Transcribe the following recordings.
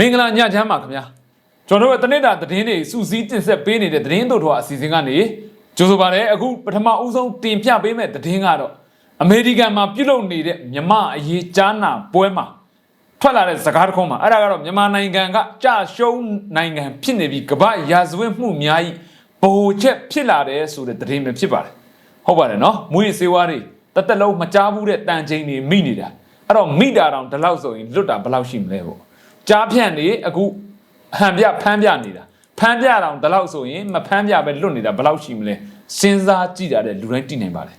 မင်္ဂလာညချမ်းပါခင်ဗျာကျွန်တော်တို့ရဲ့တနေ့တာသတင်းတွေစူးစီးတင်ဆက်ပေးနေတဲ့သတင်းတို့ထွားအစီအစဉ်ကနေကြိုဆိုပါရစေအခုပထမဦးဆုံးတင်ပြပေးမယ့်သတင်းကတော့အမေရိကန်မှာပြုလုပ်နေတဲ့မြမအရေးကြားနာပွဲမှာထွက်လာတဲ့စကားတစ်ခုမှာအဲ့ဒါကတော့မြန်မာနိုင်ငံကကြာရှုံးနိုင်ငံဖြစ်နေပြီးကမ္ဘာရာဇဝတ်မှုများကြီးဗဟိုချက်ဖြစ်လာတယ်ဆိုတဲ့သတင်းပဲဖြစ်ပါတယ်ဟုတ်ပါတယ်နော်မူရီစေဝါတွေတသက်လုံးမကြားဘူးတဲ့တန်ချိန်တွေမိနေတာအဲ့တော့မိတာတောင်ဒီလောက်ဆိုရင်လွတ်တာဘယ်လောက်ရှိမလဲပေါ့ ကြားဖြန့်နေအခုဟန်ပြဖမ်းပြနေတာဖမ်းပြတောင်ဒီလောက်ဆိုရင်မဖမ်းပြပဲလွတ်နေတာဘယ်လောက်ရှိမလဲစဉ်းစားကြည့်ရတဲ့လူတိုင်းသိနိုင်ပါလေ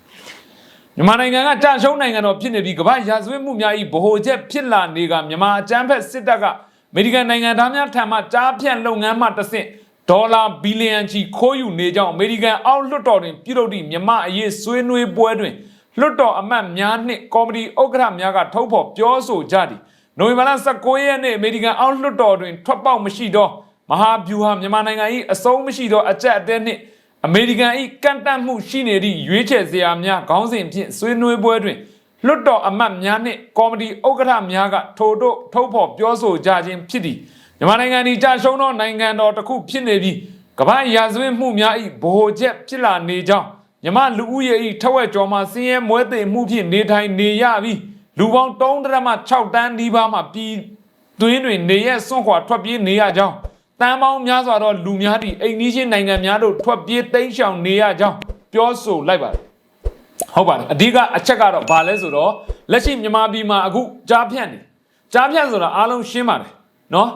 မြန်မာနိုင်ငံကကြာရှုံးနိုင်ငံတော်ဖြစ်နေပြီးကမ္ဘာရာဇဝတ်မှုများဤဗဟိုချက်ဖြစ်လာနေကမြန်မာအကြမ်းဖက်စစ်တပ်ကအမေရိကန်နိုင်ငံသားများထံမှကြားဖြန့်လုပ်ငန်းမှတစ်ဆင့်ဒေါ်လာဘီလီယံချီခိုးယူနေကြောင်းအမေရိကန်အောက်လွှတ်တော်တွင်ပြုလုပ်သည့်မြန်မာအရေးဆွေးနွေးပွဲတွင်လွှတ်တော်အမတ်များနှင့်ကော်မတီဥက္ကဋ္ဌများကထုတ်ဖော်ပြောဆိုကြသည် နိုဝင်ဘာလ19ရက်နေ့အမေရိကန်အောက်လွှတ်တော်တွင်ထွက်ပေါက်မရှိသောမဟာဗျူဟာမြန်မာနိုင်ငံ၏အဆုံးမရှိသောအကြက်အတဲနှင့်အမေရိကန်၏ကန့်တတ်မှုရှိနေသည့်ရွေးချယ်စရာများခေါင်းစဉ်ဖြင့်ဆွေးနွေးပွဲတွင်လွှတ်တော်အမတ်များနှင့်ကော်မတီဥက္ကဋ္ဌများကထိုတို့ထုတ်ဖော်ပြောဆိုကြခြင်းဖြစ်သည်မြန်မာနိုင်ငံ၏ကြာရှုံးသောနိုင်ငံတော်တစ်ခုဖြစ်နေပြီးကမ္ဘာရာဇဝတ်မှုများ၏ဗဟိုချက်ဖြစ်လာနေကြောင်းမြန်မာလူဦးရေ၏ထက်ဝက်ကျော်မှစင်းရဲမွဲတေမှုဖြင့်နေထိုင်နေရပြီး လူပေါင်း3.6တန်းဒီပါမှာပြည်တွင်းတွင်နေရက်စွန့်ခွာထွက်ပြေးနေရကြောင်းတန်ပေါင်းများစွာသောလူများသည့်အိမ်နီးချင်းနိုင်ငံများတို့ထွက်ပြေးတိမ်းရှောင်နေရကြောင်းပြောဆိုလိုက်ပါတယ်ဟုတ်ပါတယ်အဓိကအချက်ကတော့ဘာလဲဆိုတော့လက်ရှိမြန်မာပြည်မှာအခုကြားဖြန့်နေကြားဖြန့်ဆိုတာအားလုံးရှင်းပါတယ်နော်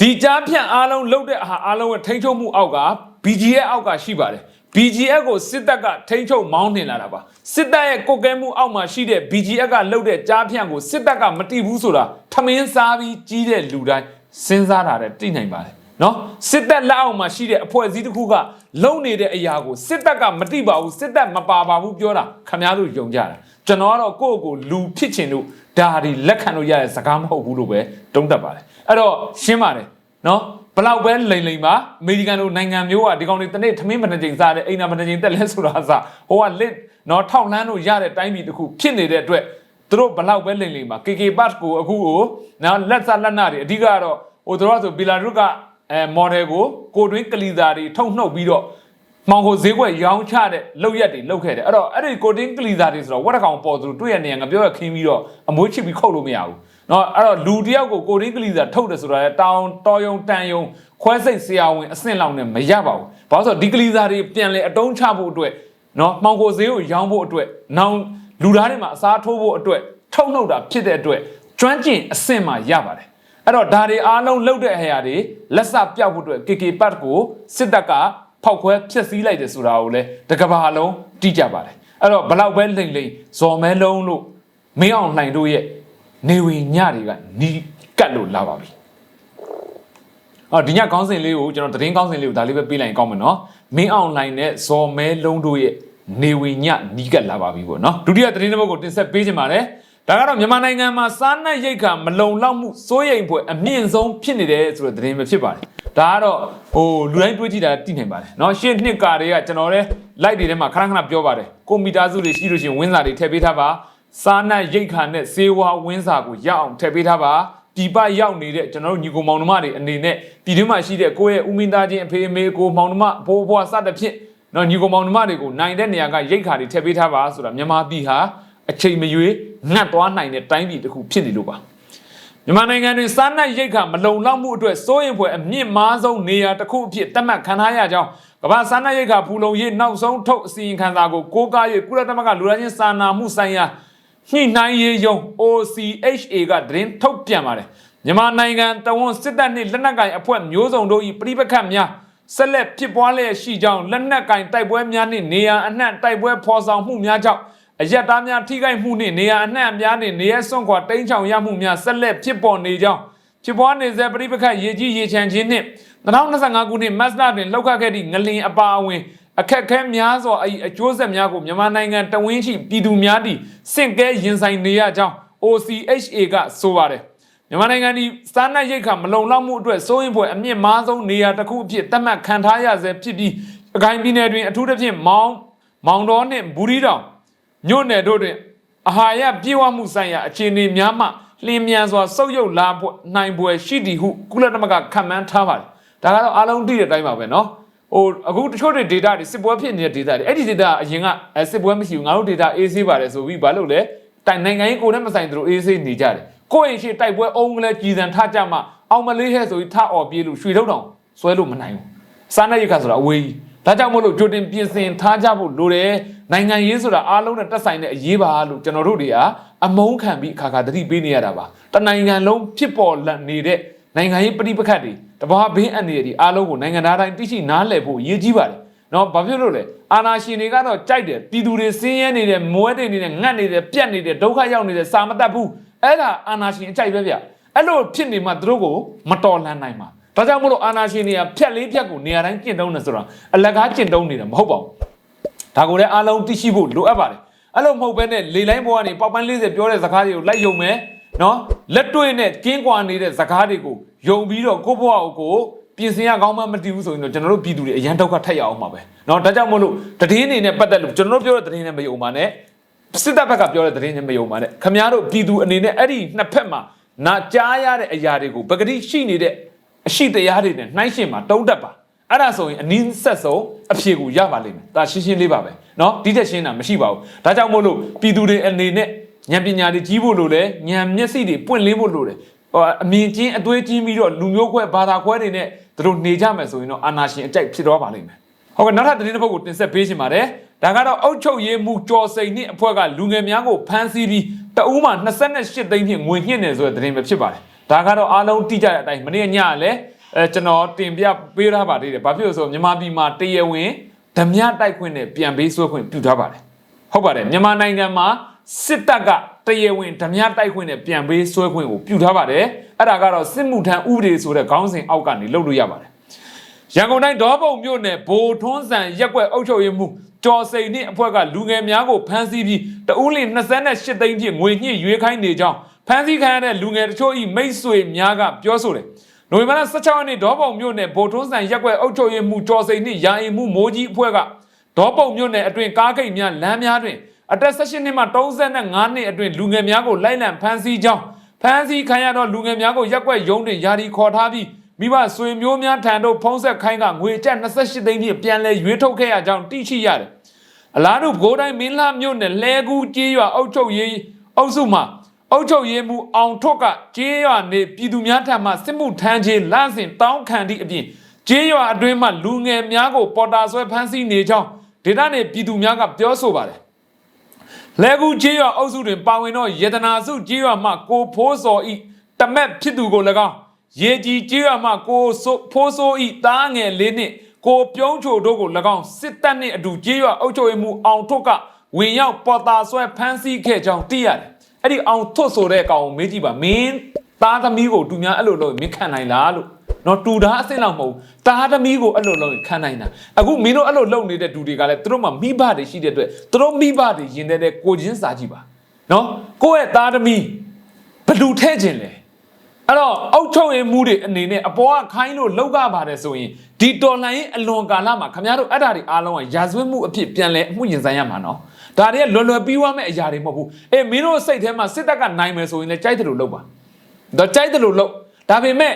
ဒီကြားဖြန့်အားလုံးလုတ်တဲ့အားအားလုံးရဲ့ထိန်းချုပ်မှုအောက်က BGF အောက်ကရှိပါတယ် BGF ကိုစစ်တပ်ကထိန်းချုပ်မောင်းနှင်လာတာပါစစ်တပ်ရဲ့ကုတ်ကဲမှုအောက်မှာရှိတဲ့ BGF ကလှုပ်တဲ့ကြားဖြန့်ကိုစစ်တပ်ကမတိဘူးဆိုတာထမင်းစားပြီးကြီးတဲ့လူတိုင်းစဉ်းစားတာတဲ့သိနိုင်ပါတယ်နော်စစ်တပ်လက်အောက်မှာရှိတဲ့အဖွဲ့အစည်းတစ်ခုကလုံနေတဲ့အရာကိုစစ်တပ်ကမတိပါဘူးစစ်တပ်မပါပါဘူးပြောတာခမများတို့ယုံကြတာကျွန်တော်ကတော့ကိုယ့်ကိုယ်လူဖြစ်ချင်လို့ဒါဒီလက်ခံလို့ရတဲ့စကားမဟုတ်ဘူးလို့ပဲတုံးတက်ပါတယ်အဲ့တော့ရှင်းပါတယ်နော် ဘလောက်ပဲလိန်လိန်ပါအမေရိကန်လိုနိုင်ငံမျိုးကဒီကောင်တွေတနေ့ထမင်းဘယ်နှချိန်စားတယ်အိမ်နာဘယ်နှချိန်တက်လဲဆိုတာအစဟိုကလစ်နော်ထောက်လန်းလို့ရတဲ့တိုင်းပြည်တစ်ခုဖြစ်နေတဲ့အတွက်သူတို့ဘလောက်ပဲလိန်လိန်ပါ KK Pass ကိုအခုကိုနော်လက်စလက်နာတွေအဓိကတော့ဟိုတို့ကဆိုဘီလာရုကအဲမော်ဒယ်ကိုကိုတွင်းကလီသာတွေထုတ်နှုတ်ပြီးတော့မောင်ကိုဈေးကွက်ရောင်းချတဲ့လောက်ရက်တွေလောက်ခဲ့တယ်အဲ့တော့အဲ့ဒီကိုတင်းကလီသာတွေဆိုတော့ဝက်တကောင်ပေါ်သူတွေ့ရနေရငါပြောရခင်းပြီးတော့အမွေးချစ်ပြီးခုတ်လို့မရဘူး နော်အဲ့တော့လူတယောက်ကိုကိုရင်းကလေးစာထုတ်တယ်ဆိုတာလေတောင်တော်ယုံတန်ယုံခွဲစိတ်ဆရာဝန်အဆင့်လောက်နဲ့မရပါဘူး။ဘာလို့ဆိုတော့ဒီကလေးစာတွေပြန်လဲအတုံးချဖို့အတွက်နော်မှောင်ကိုဈေးကိုရောင်းဖို့အတွက်နောင်လူသားတွေမှာအစားထိုးဖို့အတွက်ထုတ်နှုတ်တာဖြစ်တဲ့အတွက်ကျွမ်းကျင်အဆင့်မှာရပါတယ်။အဲ့တော့ဒါတွေအားလုံးလုတ်တဲ့အရာတွေလက်စပြောက်ဖို့အတွက် KK ပတ်ကိုစစ်တပ်ကဖောက်ခွဲဖျက်ဆီးလိုက်တယ်ဆိုတာကိုလည်းတကဘာလုံးတိကြပါတယ်။အဲ့တော့ဘလောက်ပဲလိမ့်လိမ့်ဇော်မဲလုံးလို့မင်းအောင်လှိုင်တို့ရဲ့ နေဝင်ညတွေကနီးကတ်လို့လာပါပြီအော်ဒီညကောင်းစင်လေးကိုကျွန်တော်သတင်းကောင်းစင်လေးကိုဒါလေးပဲပေးလိုက်ရင်ကောင်းမယ်နော်မင်းအောင်လှိုင်နဲ့ဇော်မဲလုံးတို့ရဲ့နေဝင်ညနီးကတ်လာပါပြီပေါ့နော်ဒုတိယသတင်းတစ်ပုဒ်ကိုတင်ဆက်ပေးခြင်းပါတယ်ဒါကတော့မြန်မာနိုင်ငံမှာစားနပ်ရိက္ခာမလုံလောက်မှုစိုးရိမ်ဖွယ်အမြင့်ဆုံးဖြစ်နေတယ်ဆိုတဲ့သတင်းပဲဖြစ်ပါတယ်ဒါကတော့ဟိုလူတိုင်းတွေးကြည့်တာသိနိုင်ပါတယ်เนาะရှင်းနှစ်ကာတွေကကျွန်တော်လည်း light တွေထဲမှာခဏခဏပြောပါတယ်ကွန်ပျူတာစုတွေရှိလို့ရှိရင်ဝင်းစာတွေထည့်ပေးထားပါ စားနပ်ရိက္ခာနဲ့စေဝါဝင်းစာကိုရအောင်ထည့်ပေးထားပါဒီပရောက်နေတဲ့ကျွန်တော်တို့ညီကိုမောင်နှမတွေအနေနဲ့ပြည်တွင်းမှာရှိတဲ့ကိုယ့်ရဲ့ဦးမင်းသားချင်းအဖေအမေကိုမောင်နှမဘိုးဘွားစသဖြင့်နော်ညီကိုမောင်နှမတွေကိုနိုင်တဲ့နေရာကရိတ်ခါတွေထည့်ပေးထားပါဆိုတာမြန်မာပြည်ဟာအချိန်မရွေးငတ်သွားနိုင်တဲ့တိုင်းပြည်တစ်ခုဖြစ်နေလို့ပါမြန်မာနိုင်ငံတွင်စားနပ်ရိက္ခာမလုံလောက်မှုအတွက်စိုးရင်ဖွယ်အမြင့်မားဆုံးနေရာတစ်ခုအဖြစ်သတ်မှတ်ခံထားရကြောင်းကမ္ဘာစားနပ်ရိက္ခာဖူလုံရေးနောက်ဆုံးထုတ်အစီရင်ခံစာကိုကိုးကား၍ကုလသမဂ္ဂလူသားချင်းစာနာမှုဆိုင်ရာ ညှိနှိုင်းရေးယုံ OCHA ကသတင်းထုတ်ပြန်ပါတယ်မြန်မာနိုင်ငံတဝန်စစ်တပ်နှင့်လက်နက်ကင်အဖွဲ့မျိုးစုံတို့၏ပြိပခတ်များဆက်လက်ဖြစ်ပွားလျက်ရှိကြောင်းလက်နက်ကင်တိုက်ပွဲများနှင့်နေရန်အနှံ့တိုက်ပွဲဖော်ဆောင်မှုများကြောင့်အရက်သားများထိခိုက်မှုနှင့်နေရန်အနှံ့များနှင့်နေရစွန့်ခွာတိမ်းချောင်ရမှုများဆက်လက်ဖြစ်ပေါ်နေကြောင်းဖြစ်ပွားနေစေပြိပခတ်ရေကြီးရေချမ်းခြင်းနှင့်2025ခုနှစ်မတ်လတွင်လောက်ခတ်ခဲ့သည့်ငလင်အပါအဝင် အခက်ခဲများစွာအအကျိုးဆက်များကိုမြန်မာနိုင်ငံတဝင်းရှိပြည်သူများသည့်စင့်ကဲရင်ဆိုင်နေရကြောင်း OCHA ကဆိုပါတယ်မြန်မာနိုင်ငံဒီစားနပ်ရိက္ခာမလုံလောက်မှုအတွက်စိုးရင်ဖွယ်အမြင့်မားဆုံးနေရာတစ်ခုအဖြစ်သတ်မှတ်ခံထားရဆဲဖြစ်ပြီးအခိုင်ပြည်နယ်တွင်အထူးသဖြင့်မောင်မောင်တော်နှင့်ဘူးရီတောင်ညွန့်နယ်တို့တွင်အာဟာရပြည့်ဝမှုဆိုင်ရာအခြေအနေများမှ လင်းမြန်စွာစုပ်ယုပ်လာဖို့နိုင်ပွဲရှိသည်ဟုကုလသမဂ္ဂခံမှန်းထားပါတယ်ဒါကတော့အားလုံးသိတဲ့အတိုင်းပါပဲเนาะ ဟိုအခုတချို့တွေ data တွေစစ်ပွဲဖြစ်နေတဲ့ data တွေအဲ့ဒီ data အရင်ကအဲစစ်ပွဲမရှိဘူးငါတို့ data အေးဆေးပါတယ်ဆိုပြီးဘာလို့လဲတိုင်နိုင်ငံရေးကိုနဲ့မဆိုင်သူတို့အေးဆေးနေကြတယ်ကိုယ့်ရင်ရှိတိုက်ပွဲအုံးကလေးကြည်စံထကြမှာအောင်မလေးဟဲ့ဆိုပြီးထអော်ပြေးလို့ရွှေထုတ်တောင်ဆွဲလို့မနိုင်ဘူးစားနပ်ရိက္ခာဆိုတာအဝေးကြီးဒါကြောင့်မို့လို့ကြိုတင်ပြင်ဆင်ထားကြဖို့လိုတယ်နိုင်ငံရေးဆိုတာအားလုံးနဲ့တက်ဆိုင်တဲ့အရေးပါလို့ကျွန်တော်တို့တွေကအမုန်းခံပြီးအခါခါသတိပေးနေရတာပါတနိုင်ငံလုံးဖြစ်ပေါ်လာနေတဲ့နိုင်ငံရေးပဋိပက္ခတွေ တဘာဘေးအန္တရာယ်တွေအားလုံးကိုနိုင်ငံသားတိုင်းသိရှိနားလည်ဖို့အရေးကြီးပါတယ်နော်ဘာဖြစ်လို့လဲအာနာရှင်တွေကတော့ကြိုက်တယ်ပြည်သူတွေစင်းရဲနေတယ်မွဲတွေနေတယ်ငတ်နေတယ်ပြက်နေတယ်ဒုက္ခရောက်နေတယ်စာမတတ်ဘူးအဲ့ဒါအာနာရှင်အကြိုက်ပဲဗျအဲ့လိုဖြစ်နေမှသူတို့ကိုမတော်လှန်နိုင်မှာဒါကြောင့်မို့လို့အာနာရှင်တွေကဖြက်လေးဖြက်ကိုနေရာတိုင်းကျင့်တုံးနေဆိုတာအလကားကျင့်တုံးနေတာမဟုတ်ပါဘူးဒါကိုလည်းအားလုံးသိရှိဖို့လိုအပ်ပါတယ်အဲ့လိုမဟုတ်ဘဲနဲ့လေလိုင်းဘောကနေပေါက်ပန်း40ပြောတဲ့စကားတွေကိုလိုက်ယုံမယ် နော်လက်တွေ့နဲ့ကင်းကွာနေတဲ့စကားတွေကိုယုံပြီးတော့ကိုယ့်ဘဝကိုပြင်ဆင်ရကောင်းမှမတည်ဘူးဆိုရင်တော့ကျွန်တော်တို့ပြည်သူတွေအရန်ဒုက္ခထက်ရအောင်ပါပဲเนาะဒါကြောင့်မို့လို့တည်င်းနေနဲ့ပတ်သက်လို့ကျွန်တော်တို့ပြောတဲ့တည်င်းနဲ့မယုံပါနဲ့စစ်တပ်ဘက်ကပြောတဲ့တည်င်းနဲ့မယုံပါနဲ့ခမည်းတော်ပြည်သူအနေနဲ့အဲ့ဒီနှစ်ဖက်မှာနာကြားရတဲ့အရာတွေကိုပဂတိရှိနေတဲ့အရှိတရားတွေနဲ့နှိုင်းရှင်မှာတုံးတက်ပါအဲ့ဒါဆိုရင်အနည်းဆက်ဆုံးအဖြေကိုရပါလိမ့်မယ်ဒါရှင်းရှင်းလေးပါပဲเนาะဒီတက်ရှင်းတာမရှိပါဘူးဒါကြောင့်မို့လို့ပြည်သူတွေအနေနဲ့ ဉာဏ်ပညာတွေကြီးဖို့လိုတယ်ဉာဏ်မျက်စိတွေပွင့်လင်းဖို့လိုတယ်ဟိုအမြင်ချင်းအသွေးကြီးပြီးတော့လူမျိုးခွဲဘာသာခွဲတွေနဲ့သူတို့နေကြမယ်ဆိုရင်တော့အာနာရှင်အကြိုက်ဖြစ်တော့ပါလိမ့်မယ်ဟုတ်ကဲ့နောက်ထပ်သတင်းတစ်ပုဒ်ကိုတင်ဆက်ပေးချင်ပါတယ်ဒါကတော့အုတ်ချုပ်ရေးမှုကြော်စိန်နှင့်အဖွဲ့ကလူငယ်များကိုဖမ်းဆီးပြီးတအူးမှာ28သိန်းဖြင့်ငွေညှစ်နေဆိုတဲ့သတင်းပဲဖြစ်ပါတယ်ဒါကတော့အားလုံးတိကျတဲ့အတိုင်းမနေ့ညကလည်းအဲကျွန်တော်တင်ပြပေးထားပါသေးတယ်ဘာဖြစ်လို့ဆိုမြန်မာပြည်မှာတရဝင်းဓမြတိုက်ခွင့်နဲ့ပြန်ပေးဆွဲခွင့်ပြုထားပါတယ်ဟုတ်ပါတယ်မြန်မာနိုင်ငံမှာ စစ်တပ်ကတရဝင်းဓမြတိုက်ခွင့်နဲ့ပြန်ပေးဆွဲခွင့်ကိုပြုထားပါတယ်အဲ့ဒါကတော့စစ်မှုထမ်းဥပဒေဆိုတဲ့ခေါင်းစဉ်အောက်ကနေလုပ်လို့ရပါတယ်ရန်ကုန်တိုင်းဒေါပုံမြို့နယ်ဘိုလ်ထွန်းဆန်ရက်ကွက်အုပ်ချုပ်ရေးမှုကျော်စိန်နှင့်အဖွဲ့ကလူငယ်များကိုဖမ်းဆီးပြီးတဦးလ28သိန်းဖြင့်ငွေညှစ်ရွေးခိုင်းနေကြောင်းဖမ်းဆီးခံရတဲ့လူငယ်တချို့ဤမိတ်ဆွေများကပြောဆိုတယ်။နိုဝင်ဘာလ16ရက်နေ့ဒေါပုံမြို့နယ်ဗိုလ်ထွန်းဆန်ရက်ကွက်အုပ်ချုပ်ရေးမှုကျော်စိန်နှင့်ရာအိမ်မှုမိုးကြီးအဖွဲ့ကဒေါပုံမြို့နယ်အတွင်ကားဂိတ်များလမ်းများတွင် အသက်18နှစ်မှ35နှစ်အတွင်လူငယ်များကိုလိုက်လံဖမ်းဆီးကြောင်းဖမ်းဆီးခံရသောလူငယ်များကိုရက်ကွက်ရုံးတွင်ယာဒီခေါ်ထားပြီးမိဘဆွေမျိုးများထံသို့ဖုံးဆက်ခိုင်းကငွေကျပ်28သိန်းဖြင့်ပြန်လည်ရွေးထုတ်ခဲ့ရကြောင်းသိရှိရတယ်။အလားတူဘိုးတိုင်းမင်းလှမြို့နယ်လဲကူကျေးရွာအုပ်ချုပ်ရေးအုပ်စုမှာအုပ်ချုပ်ရေးမှူးအောင်ထွတ်ကကျေးရွာနေပြည်သူများထံမှစစ်မှုထမ်းခြင်းလမ်းစဉ်တောင်းခံသည့်အပြင်ကျေးရွာအတွင်းမှလူငယ်များကိုပေါ်တာဆွဲဖမ်းဆီးနေကြောင်းဒေသနယ်ပြည်သူများကပြောဆိုပါတယ်။ လဲကူကျေးရွာအုပ်စုတွင်ပါဝင်သောယေတနာစုကျေးရွာမှကိုဖိုးစော်ဤတမက်ဖြစ်သူကို၎င်းရေကြီးကျေးရွာမှကိုဆိုဖိုးဆိုးဤတားငယ်လေးနှင့်ကိုပြုံးချိုတို့ကို၎င်းစစ်တပ်နှင့်အတူကျေးရွာအုပ်ချုပ်ရေးမှူးအောင်ထွတ်ကဝင်ရောက်ပေါ်တာဆွဲဖမ်းဆီးခဲ့ကြောင်းသိရတယ်။အဲ့ဒီအောင်ထွတ်ဆိုတဲ့ကောင်ကိုမေးကြည့်ပါမင်းသားသမီးကိုသူများအဲ့လိုလုပ်ရင်မင်းခံနိုင်လားလို့ နော်တူတာအစ်စ်လောက်မဟုတ်ဘူးသားသမီးကိုအဲ့လိုလုပ်ရင်ခံနိုင်တာအခုမင်းတို့အဲ့လိုလုပ်နေတဲ့ဒူတွေကလည်းသူတို့မှမိဘတွေရှိတဲ့အတွက်သူတို့မိဘတွေရင်တဲ့ကိုချင်းစာကြည့်ပါနော်ကိုယ့်ရဲ့သားသမီးဘယ်လူထဲ့ခြင်းလဲအဲ့တော့အောက်ချုပ်ရေးမှုတွေအနေနဲ့အပေါ်ကခိုင်းလို့လောက်ကပါတယ်ဆိုရင်ဒီတော်လှန်ရေးအလွန်ကာလမှာခင်ဗျားတို့အဲ့ဒါတွေအားလုံးကရာဇဝတ်မှုအဖြစ်ပြန်လဲအမှုရင်ဆိုင်ရမှာနော်ဒါတွေကလွယ်လွယ်ပြီးွားမဲ့အရာတွေမဟုတ်ဘူးအေးမင်းတို့စိတ်ထဲမှာစစ်တပ်ကနိုင်မယ်ဆိုရင်လည်းကြိုက်တယ်လို့လုပ်ပါတော့ကြိုက်တယ်လို့လုပ်ဒါပေမဲ့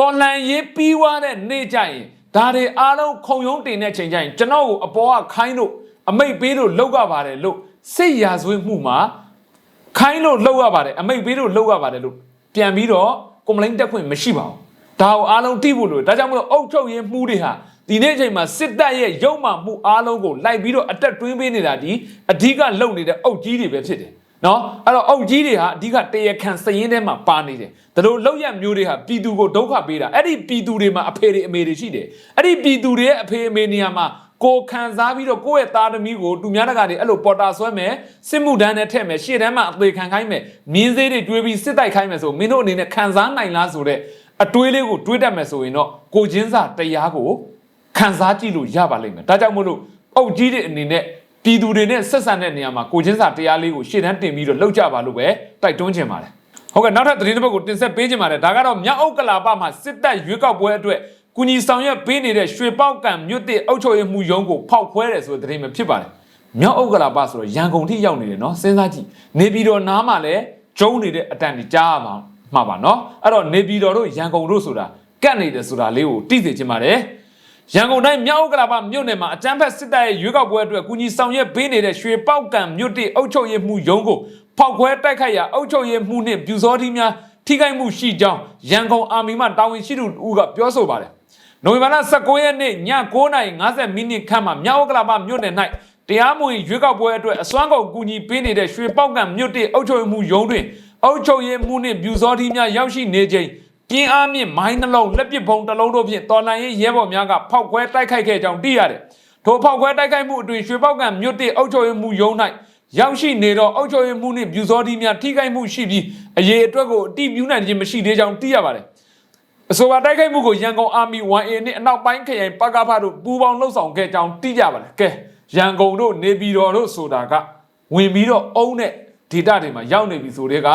တော်လှန်ရေးပြီးွားတဲ့နေ့ကျရင်ဒါတွေအားလုံးခုံရုံးတင်တဲ့ချိန်ကျရင်ကျွန်တော်ကိုအပေါ်ကခိုင်းလို့အမိတ်ပေးလို့လောက်ကပါတယ်လို့စိတ်ရာဇဝတ်မှုမှာခိုင်းလို့လောက်ရပါတယ်အမိတ်ပေးလို့လောက်ရပါတယ်လို့ပြန်ပြီးတော့ကွန်ပလိန်တက်ခွင့်မရှိပါဘူးဒါကိုအားလုံးသိဖို့လိုတယ်ဒါကြောင့်မလို့အုတ်ချုပ်ရေးမှုတွေဟာဒီနေ့အချိန်မှာစစ်တပ်ရဲ့ရုံမှမှုအားလုံးကိုလိုက်ပြီးတော့အတက်တွင်းပေးနေတာဒီအဓိကလုံနေတဲ့အုတ်ကြီးတွေပဲဖြစ်တယ် နော်အဲ့တော့အုတ်ကြီးတွေဟာအဓိကတရခံစရင်ထဲမှာပါနေတယ်ဒါလို့လောက်ရမျိုးတွေဟာပြည်သူကိုဒုက္ခပေးတာအဲ့ဒီပြည်သူတွေမှာအဖေတွေအမေတွေရှိတယ်အဲ့ဒီပြည်သူတွေရဲ့အဖေအမေနေရာမှာကိုခံစားပြီးတော့ကိုယ့်ရဲ့သားသမီးကိုတူများတကာတွေအဲ့လိုပေါ်တာဆွဲမယ်စစ်မှုတန်းနဲ့ထည့်မယ်ရှေ့တန်းမှာအသေးခံခိုင်းမယ်မြင်းသေးတွေတွေးပြီးစစ်တိုက်ခိုင်းမယ်ဆိုမင်းတို့အနေနဲ့ခံစားနိုင်လားဆိုတဲ့အတွေးလေးကိုတွေးတတ်မယ်ဆိုရင်တော့ကိုချင်းစာတရားကိုခံစားကြည့်လို့ရပါလိမ့်မယ်ဒါကြောင့်မို့လို့အုတ်ကြီးတွေအနေနဲ့ ပြည်သူတွေနဲ့ဆက်ဆံတဲ့နေရာမှာကိုချင်းစာတရားလေးကိုရှေ့တန်းတင်ပြီးတော့လှုပ်ကြပါလို့ပဲတိုက်တွန်းချင်ပါတယ်ဟုတ်ကဲ့နောက်ထပ်သတင်းတစ်ပုဒ်ကိုတင်ဆက်ပေးချင်ပါတယ်ဒါကတော့မြောက်အုပ်ကလာပမှာစစ်တပ်ရွေးကောက်ပွဲအတွက်ကုညီဆောင်ရွက်ပေးနေတဲ့ရွှေပေါက်ကံမြို့တစ်အုပ်ချုပ်ရေးမှုရုံးကိုဖောက်ခွဲတယ်ဆိုတဲ့သတင်းပဲဖြစ်ပါတယ်မြောက်အုပ်ကလာပဆိုတော့ရန်ကုန်ထိရောက်နေတယ်နော်စဉ်းစားကြည့်နေပြည်တော်နားမှာလည်းကျုံနေတဲ့အတန်ကြီးကြားရမှာမှာပါနော်အဲ့တော့နေပြည်တော်တို့ရန်ကုန်တို့ဆိုတာကတ်နေတယ်ဆိုတာလေးကိုသိစေချင်ပါတယ် ရန်ကုန်တိုင်းမြောက်ဥက္ကလာပမြို့နယ်မှာအကြမ်းဖက်စစ်တပ်ရဲ့ရွေးကောက်ပွဲအတွက်ကုညီဆောင်ရွက်ပေးနေတဲ့ရွှေပေါက်ကံမြို့တိအုပ်ချုပ်ရေးမှုရုံးကိုဖောက်ခွဲတိုက်ခိုက်ရာအုပ်ချုပ်ရေးမှုနှင့်ပြူစောတိများထိခိုက်မှုရှိကြောင်းရန်ကုန်အာမီမှတာဝန်ရှိသူဦးကပြောဆိုပါတယ်နိုဝင်ဘာလ19ရက်နေ့ည9:50မိနစ်ခန့်မှာမြောက်ဥက္ကလာပမြို့နယ်၌တရားမဝင်ရွေးကောက်ပွဲအတွက်အစွမ်းကုန်ကူညီပေးနေတဲ့ရွှေပေါက်ကံမြို့တိအုပ်ချုပ်ရေးမှူးရုံးတွင်အုပ်ချုပ်ရေးမှူးနှင့်ပြူစောတိများရောက်ရှိနေချိန် ပြင်းအားမြင့်မိုင်းနှလုံးလက်ပစ်ဘုံတစ်လုံးတို့ဖြင့်တော်လန်ရေးရဲဘော်များကဖောက်ခွဲတိုက်ခိုက်ခဲ့ကြောင်းသိရတယ်။ထိုဖောက်ခွဲတိုက်ခိုက်မှုအတွင်းရွှေပေါက်ကံမြို့တိအုပ်ချုပ်ရေးမှူးရုံး၌ရောက်ရှိနေတော့အုပ်ချုပ်ရေးမှူးနှင့်ပြူစောတိများထိခိုက်မှုရှိပြီးအရေးအတွက်ကိုအတိပြုနိုင်ခြင်းမရှိသေးကြောင်းသိရပါတယ်။အဆိုပါတိုက်ခိုက်မှုကိုရန်ကုန်အာမီ 1A နဲ့အနောက်ပိုင်းခရိုင်ပကဖတို့ပူးပေါင်းလှုပ်ဆောင်ခဲ့ကြောင်းသိကြပါတယ်။ကဲရန်ကုန်တို့နေပြည်တော်တို့ဆိုတာကဝင်ပြီးတော့အုံးတဲ့ ဒေတာတွေမှာရောက်နေပြီဆိုတဲ့က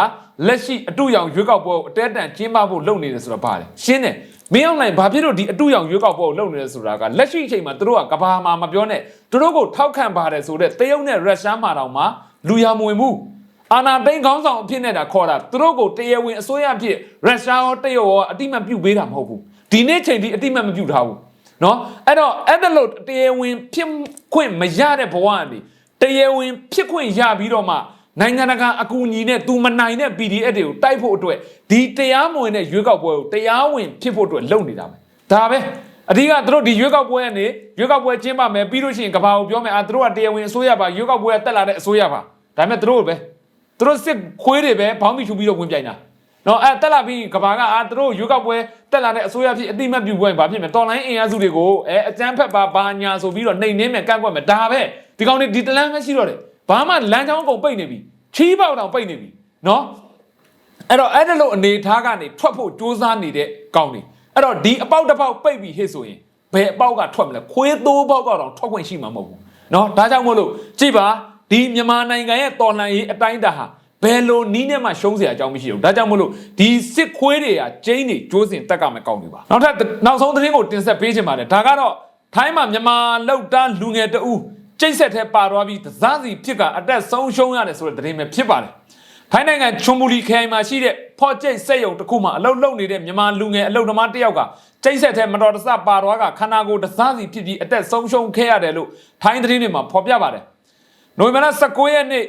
လက်ရှိအတူရောင်ရွေးကောက်ပွဲကိုအတဲတန်ကျင်းပဖို့လုပ်နေတယ်ဆိုတာပါတယ်။ရှင်းတယ်။မင်းအောင်နိုင်ဘာဖြစ်လို့ဒီအတူရောင်ရွေးကောက်ပွဲကိုလုပ်နေလဲဆိုတာကလက်ရှိအချိန်မှာသူတို့ကကဘာမှာမပြောနဲ့သူတို့ကိုထောက်ခံပါတယ်ဆိုတဲ့တရုတ်နဲ့ရုရှားမှာတောင်မှလူရမဝင်ဘူး။ အာနာသိန်းခေါင်းဆောင်အဖြစ်နဲ့ဒါခေါ်တာသူတို့ကိုတရားဝင်အစိုးရအဖြစ်ရုရှားရောတရုတ်ရောအတိမတ်ပြုတ်ပေးတာမဟုတ်ဘူးဒီနေ့ချိန်ထိအတိမတ်မပြုတ်ထားဘူးเนาะအဲ့တော့အဲ့ဒါလို့တရားဝင်ဖြစ်ခွင့်မရတဲ့ဘဝကနေတရားဝင်ဖြစ်ခွင့်ရပြီးတော့မှ နိုင်ငံတကာအကူအညီနဲ့သူမနိုင်တဲ့ PDF တွေကိုတိုက်ဖို့အတွက်ဒီတရားမဝင်တဲ့ရွေးကောက်ပွဲကိုတရားဝင်ဖြစ်ဖို့အတွက်လုပ်နေတာပဲဒါပဲအဓိကသူတို့ဒီရွေးကောက်ပွဲကနေရွေးကောက်ပွဲကျင်းပမယ်ပြီးလို့ရှိရင်ကဘာကိုပြောမယ်အာသူတို့ကတရားဝင်အစိုးရပါရွေးကောက်ပွဲကတက်လာတဲ့အစိုးရပါဒါပေမဲ့သူတို့ပဲသူတို့စစ်ခွေးတွေပဲဘောင်းမီချူပြီးတော့ဝင်ပြိုင်တာနော်အဲတက်လာပြီးကဘာကအာသူတို့ရွေးကောက်ပွဲတက်လာတဲ့အစိုးရဖြစ်အတိမတ်ပြုပွဲဘာဖြစ်မလဲတော်လိုင်းအင်အားစုတွေကိုအဲအကြမ်းဖက်ပါဘာညာဆိုပြီးတော့နှိမ်နှင်းမယ်ကန့်ကွက်မယ်ဒါပဲဒီကောင်တွေဒီတလန်းပဲရှိတော့တယ် ဘာမှလမ်းကြောင်းကုန်ပိတ်နေပြီချီးပေါက်တောင်ပိတ်နေပြီနော်အဲ့တော့အဲ့ဒါလို့အနေထားကနေထွက်ဖို့စ조사နေတဲ့ကောင်တွေအဲ့တော့ဒီအပေါက်တစ်ပေါက်ပိတ်ပြီးဟစ်ဆိုရင်ဘယ်အပေါက်ကထွက်မလဲခွေးသိုးပေါက်ကတော့ထွက်ခွင့်ရှိမှာမဟုတ်ဘူးနော်ဒါကြောင့်မို့လို့ကြည့်ပါဒီမြန်မာနိုင်ငံရဲ့တော်လှန်ရေးအတိုင်းအတာဟာဘယ်လိုနီးနဲ့မှရှုံးเสียအကြောင်းမရှိဘူးဒါကြောင့်မို့လို့ဒီစစ်ခွေးတွေကကျင်းတွေကျိုးစင်တက်ကမဲ့ကောင်းနေပါနောက်ထပ်နောက်ဆုံးသတင်းကိုတင်ဆက်ပေးချင်ပါတယ်ဒါကတော့ထိုင်းမှာမြန်မာလောက်တန်းလူငယ်တအူး ကျိတ်ဆက်ထဲပါသွားပြီးသစားစီဖြစ်ကအတက်ဆုံးရှုံးရတယ်ဆိုတဲ့သတင်းပဲဖြစ်ပါတယ်ထိုင်းနိုင်ငံချွန်ဘူလီခရိုင်မှာရှိတဲ့ဖော့ကျိတ်စက်ရုံတစ်ခုမှာအလုပ်လုပ်နေတဲ့မြန်မာလူငယ်အလုပ်သမားတစ်ယောက်ကကျိတ်ဆက်ထဲမတော်တဆပါသွားကခန္ဓာကိုယ်တစားစီဖြစ်ပြီးအသက်ဆုံးရှုံးခဲ့ရတယ်လို့ထိုင်းသတင်းတွေမှာဖော်ပြပါတယ်။နိုဝင်ဘာလ19ရက်နေ့ည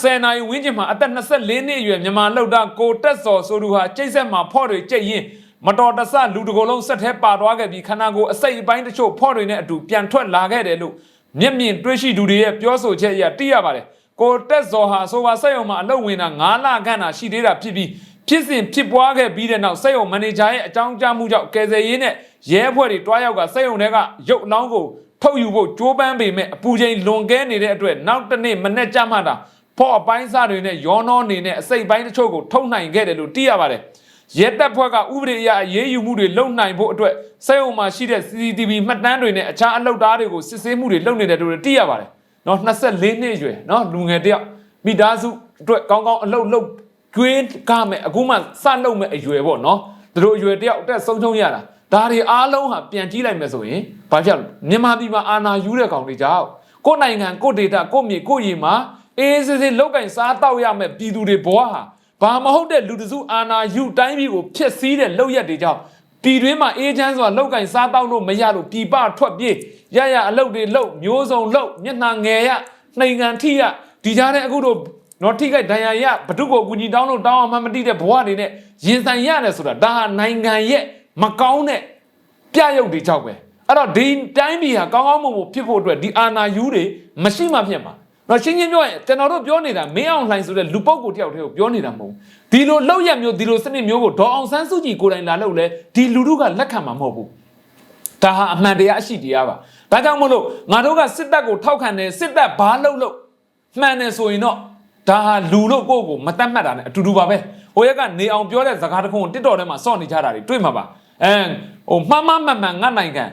10နာရီဝန်းကျင်မှာအသက်24နှစ်အရွယ်မြန်မာလှုပ်သားကိုတက်စော်ဆိုသူဟာကျိတ်ဆက်မှာဖော့တွေကျိတ်ရင်းမတော်တဆလူတစ်ကိုယ်လုံးဆက်ထဲပါသွားခဲ့ပြီးခန္ဓာကိုယ်အစိတ်အပိုင်းတချို့ဖော့တွေနဲ့အတူပြန်ထွက်လာခဲ့တယ်လို့ မျက်မြင်တွေ့ရှိသူတွေရဲ့ပြောဆိုချက်အရသိရပါတယ်။ကိုတက်စော်ဟာဆိုပါစက်ရုံမှာအလုပ်ဝင်တာ9လခန့်တာရှိသေးတာဖြစ်ပြီးဖြစ်စဉ်ဖြစ်ပွားခဲ့ပြီးတဲ့နောက်စက်ရုံမန်နေဂျာရဲ့အကြောင်းကြားမှုကြောင့်ကယ်ဆယ်ရေးနဲ့ရဲအဖွဲ့တွေတွားရောက်ကစက်ရုံတွေကရုပ်အလောင်းကိုထုတ်ယူဖို့ကြိုးပမ်းပေမဲ့အပူချိန်လွန်ကဲနေတဲ့အတွက်နောက်တစ်နေ့မနေ့ကျမှတာဖော့အပိုင်းစားတွေနဲ့ရောနှောနေနဲ့အစိတ်ပိုင်းတချို့ကိုထုတ်နိုင်ခဲ့တယ်လို့သိရပါတယ်။ ရဲတပ်ဖွဲ့ကဥပဒေအရအရေးယူမှုတွေလုပ်နိုင်ဖို့အတွက်စက်ရုံမှာရှိတဲ့ CCTV မှတ်တမ်းတွေနဲ့အခြားအလုပ်သားတွေကိုစစ်ဆေးမှုတွေလုပ်နေတယ်လို့သိရပါတယ်။နော်24နှစ်အရွယ်နော်လူငယ်တစ်ယောက်မိသားစုအတွက်ကောင်းကောင်းအလုပ်လုပ်ကျွေးကားမယ်အခုမှစလုပ်မယ်အရွယ်ပေါ့နော်သူတို့အရွယ်တစ်ယောက်အသက်ဆုံးရှုံးရတာဒါတွေအားလုံးဟာပြန်ကြည့်လိုက်မယ်ဆိုရင်ဘာဖြစ်လဲမြန်မာပြည်မှာအာဏာယူတဲ့ကောင်တွေကြောင့်ကိုယ်နိုင်ငံကိုယ်ဒေတာကိုယ့်မြေကိုယ့်ရေမှာအေးအေးဆေးဆေးလောက်ကင်စားတောက်ရမယ်ပြည်သူတွေဘဝဟာ ဘာမဟုတ်တဲ့လူတစုအာဏာယူတိုင်းပြည်ကိုဖျက်ဆီးတဲ့လောက်ရက်တွေကြောင့်ပြည်တွင်းမှာအေးချမ်းစွာလောက်ကင်စားတောက်လို့မရလို့ပြည်ပထွက်ပြေးရရအလုပ်တွေလုပ်မျိုးစုံလုပ်မျက်နှာငယ်ရနှိမ်ငံထိရဒီကြားထဲအခုတို့နော်ထိခိုက်ဒဏ်ရာရဘဒုကိုအကူကြီးတောင်းလို့တောင်းအောင်မှမတိတဲ့ဘဝတွေနဲ့ရင်ဆိုင်ရတယ်ဆိုတာဒါဟာနိုင်ငံရဲ့မကောင်းတဲ့ပြရုပ်တွေကြောက်ပဲအဲ့တော့ဒီတိုင်းပြည်ဟာကောင်းကောင်းမွန်မွန်ဖြစ်ဖို့အတွက်ဒီအာဏာယူတွေမရှိမှဖြစ်မှာ တော့ရှင်းရှင်းပြောရင်ကျွန်တော်တို့ပြောနေတာမင်းအောင်လှိုင်ဆိုတဲ့လူပုဂ္ဂိုလ်တယောက်တည်းကိုပြောနေတာမဟုတ်ဘူးဒီလိုလောက်ရမျိုးဒီလိုစနစ်မျိုးကိုဒေါ်အောင်ဆန်းစုကြည်ကိုယ်တိုင်လာလို့လဲဒီလူတို့ကလက်ခံမှာမဟုတ်ဘူးဒါဟာအမှန်တရားအရှိတရားပါဒါကြောင့်မို့လို့ငါတို့ကစစ်တပ်ကိုထောက်ခံတယ်စစ်တပ်ဘာလုပ်လို့မှန်တယ်ဆိုရင်တော့ဒါဟာလူလို့ကိုယ့်ကိုမတတ်မှတ်တာ ਨੇ အတူတူပါပဲဟိုရက်ကနေအောင်ပြောတဲ့စကားတစ်ခုကိုတစ်တော်ထဲမှာစောင့်နေကြတာတွေတွေ့မှာပါအဲဟိုမှားမှားမှန်မှန်ငတ်နိုင်ငံ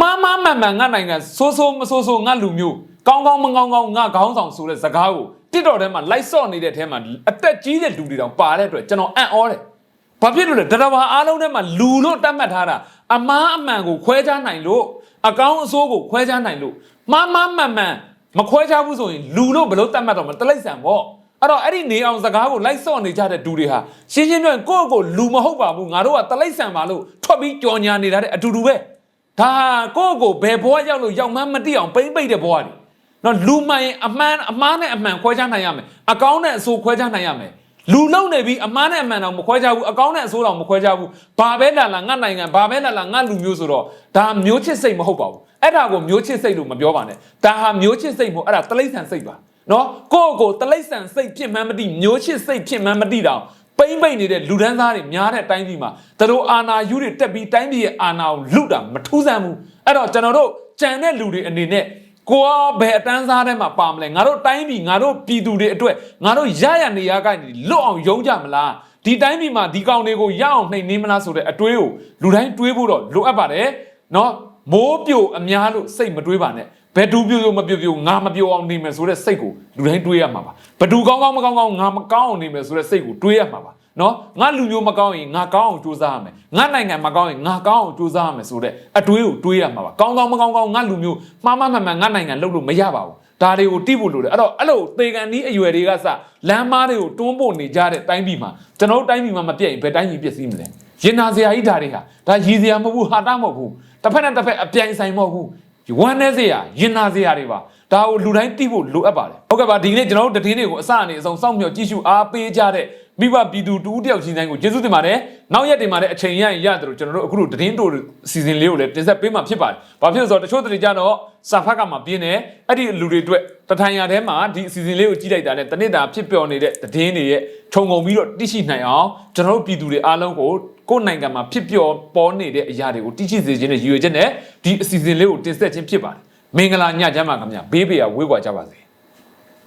မှားမှားမှန်မှန်ငတ်နိုင်ငံဆိုးဆိုးမဆိုးဆိုးငတ်လူမျိုး ကောင်းကောင်းမကောင်းကောင်းငါခေါင်းဆောင်ဆိုတဲ့စကားကိုတစ်တော်ထဲမှာလိုက်စော့နေတဲ့ထဲမှာအသက်ကြီးတဲ့လူတွေတောင်ပါတဲ့အတွက်ကျွန်တော်အံ့ဩတယ်ဘာဖြစ်လို့လဲတရဘာအားလုံးထဲမှာလူလို့တတ်မှတ်ထားတာအမားအမှန်ကိုခွဲခြားနိုင်လို့အကောင်းအဆိုးကိုခွဲခြားနိုင်လို့မှားမှားမှန်မှန်မခွဲခြားဘူးဆိုရင်လူလို့ဘယ်လို့တတ်မှတ်တော့မလဲတလိမ့်ဆန်ပေါ့အဲ့တော့အဲ့ဒီနေအောင်စကားကိုလိုက်စော့နေကြတဲ့ဒူတွေဟာရှင်းရှင်းပြောရင်ကိုယ့်ကိုယ်လူမဟုတ်ပါဘူးငါတို့ကတလိမ့်ဆန်ပါလို့ထွက်ပြီးကြော်ညာနေတာတဲ့အတူတူပဲဒါဟာကိုယ့်ကိုယ်ဘယ်ဘဝရောက်လို့ရောက်မှန်းမသိအောင်ပိမ့်ပိတ်တဲ့ဘဝတွေ နော်လူမှန်ရင်အမှန်အမှားနဲ့အမှန်ခွဲခြားနိုင်ရမယ်အကောင်းနဲ့အဆိုးခွဲခြားနိုင်ရမယ်လူလုံနေပြီးအမှားနဲ့အမှန်တော့မခွဲခြားဘူးအကောင်းနဲ့အဆိုးတော့မခွဲခြားဘူးဘာပဲလာလာငါနိုင်ငံဘာပဲလာလာငါလူမျိုးဆိုတော့ဒါမျိုးချစ်စိတ်မဟုတ်ပါဘူးအဲ့ဒါကိုမျိုးချစ်စိတ်လို့မပြောပါနဲ့ဒါဟာမျိုးချစ်စိတ်မဟုတ်အဲ့ဒါတလိမ့်ဆန်စိတ်ပါနော်ကိုယ့်ကိုယ်တလိမ့်ဆန်စိတ်ဖြစ်မှန်းမသိမျိုးချစ်စိတ်ဖြစ်မှန်းမသိတော့ပိမ့်ပိမ့်နေတဲ့လူဒန်းသားတွေများတဲ့တိုင်းပြည်မှာသူတို့အာနာယူတွေတက်ပြီးတိုင်းပြည်ရဲ့အာနာကိုလုတာမထူးဆန်းဘူးအဲ့တော့ကျွန်တော်တို့ကြံတဲ့လူတွေအနေနဲ့ ကိုယ်ကဘယ်အတန်းစားထဲမှာပါမလဲငါတို့တိုင်းပြည်ငါတို့ပြည်သူတွေအတွက်ငါတို့ရရနေရကနေလွတ်အောင်ယုံကြမလားဒီတိုင်းပြည်မှာဒီကောင်တွေကိုရအောင်နှိမ်နှင်းမလားဆိုတဲ့အတွေးကိုလူတိုင်းတွေးဖို့တော့လိုအပ်ပါတယ်နော်မိုးပြိုအများလို့စိတ်မတွေးပါနဲ့ဘယ်သူပြိုပြိုမပြိုပြိုငါမပြိုအောင်နေမယ်ဆိုတဲ့စိတ်ကိုလူတိုင်းတွေးရမှာပါဘယ်သူကောင်းကောင်းမကောင်းကောင်းငါမကောင်းအောင်နေမယ်ဆိုတဲ့စိတ်ကိုတွေးရမှာပါ နော်ငါလူမျိုးမကောင်းရင်ငါကောင်းအောင်ကြိုးစားရမယ်ငါနိုင်ငံမကောင်းရင်ငါကောင်းအောင်ကြိုးစားရမယ်ဆိုတဲ့အတွေးကိုတွေးရမှာပါကောင်းကောင်းမကောင်းကောင်းငါလူမျိုးမှားမှားမှန်မှန်ငါနိုင်ငံလုပ်လို့မရပါဘူးဒါတွေကိုတိဖို့လိုတယ်အဲ့တော့အဲ့လိုသေကန်ဒီအရွယ်တွေကစလမ်းမားတွေကိုတွန်းပို့နေကြတဲ့တိုင်းပြည်မှာကျွန်တော်တို့တိုင်းပြည်မှာမပြည့်ရင်ဘယ်တိုင်းပြည်ပြည့်စည်မလဲရင်နာစရာကြီးဒါတွေဟာဒါရည်စရာမဟုတ်ဘူးဟာတာမဟုတ်ဘူးတစ်ဖက်နဲ့တစ်ဖက်အပြိုင်ဆိုင်မဟုတ်ဘူးဝမ်းနေစရာရင်နာစရာတွေပါဒါကိုလူတိုင်းသိဖို့လိုအပ်ပါတယ်ဟုတ်ကဲ့ပါဒီနေ့ကျွန်တော်တို့တည်င်းတွေကိုအစအနေအဆုံးစောင့်မျှော်ကြည့်ရှုအားပေးကြတဲ့ မိဘပြည်သူတူဦးတယောက်ချင်းတိုင်းကိုကျေးဇူးတင်ပါတယ်နောက်ရက်တွေမှာလည်းအချိန်ရရင်ရတယ်လို့ကျွန်တော်တို့အခုလိုတည်င်းတို့စီစဉ်လေးကိုလည်းတင်ဆက်ပေးမှဖြစ်ပါတယ်ဘာဖြစ်လို့ဆိုတော့တချို့တွေကြတော့စာဖတ်ကမှပြင်းတယ်အဲ့ဒီလူတွေအတွက်တထိုင်ရထဲမှာဒီအစီအစဉ်လေးကိုကြည့်လိုက်တာနဲ့တနစ်တာဖြစ်ပျော်နေတဲ့တည်င်းတွေရဲ့ခြုံငုံပြီးတော့တိရှိနိုင်အောင်ကျွန်တော်တို့ပြည်သူတွေအားလုံးကိုကိုယ့်နိုင်ငံမှာဖြစ်ပျော်ပေါ်နေတဲ့အရာတွေကိုတိရှိစေခြင်းနဲ့ရည်ရွယ်ချက်နဲ့ဒီအစီအစဉ်လေးကိုတင်ဆက်ခြင်းဖြစ်ပါတယ်မင်္ဂလာညချမ်းပါခင်ဗျာဘေးပေရဝေးကွာကြပါစေ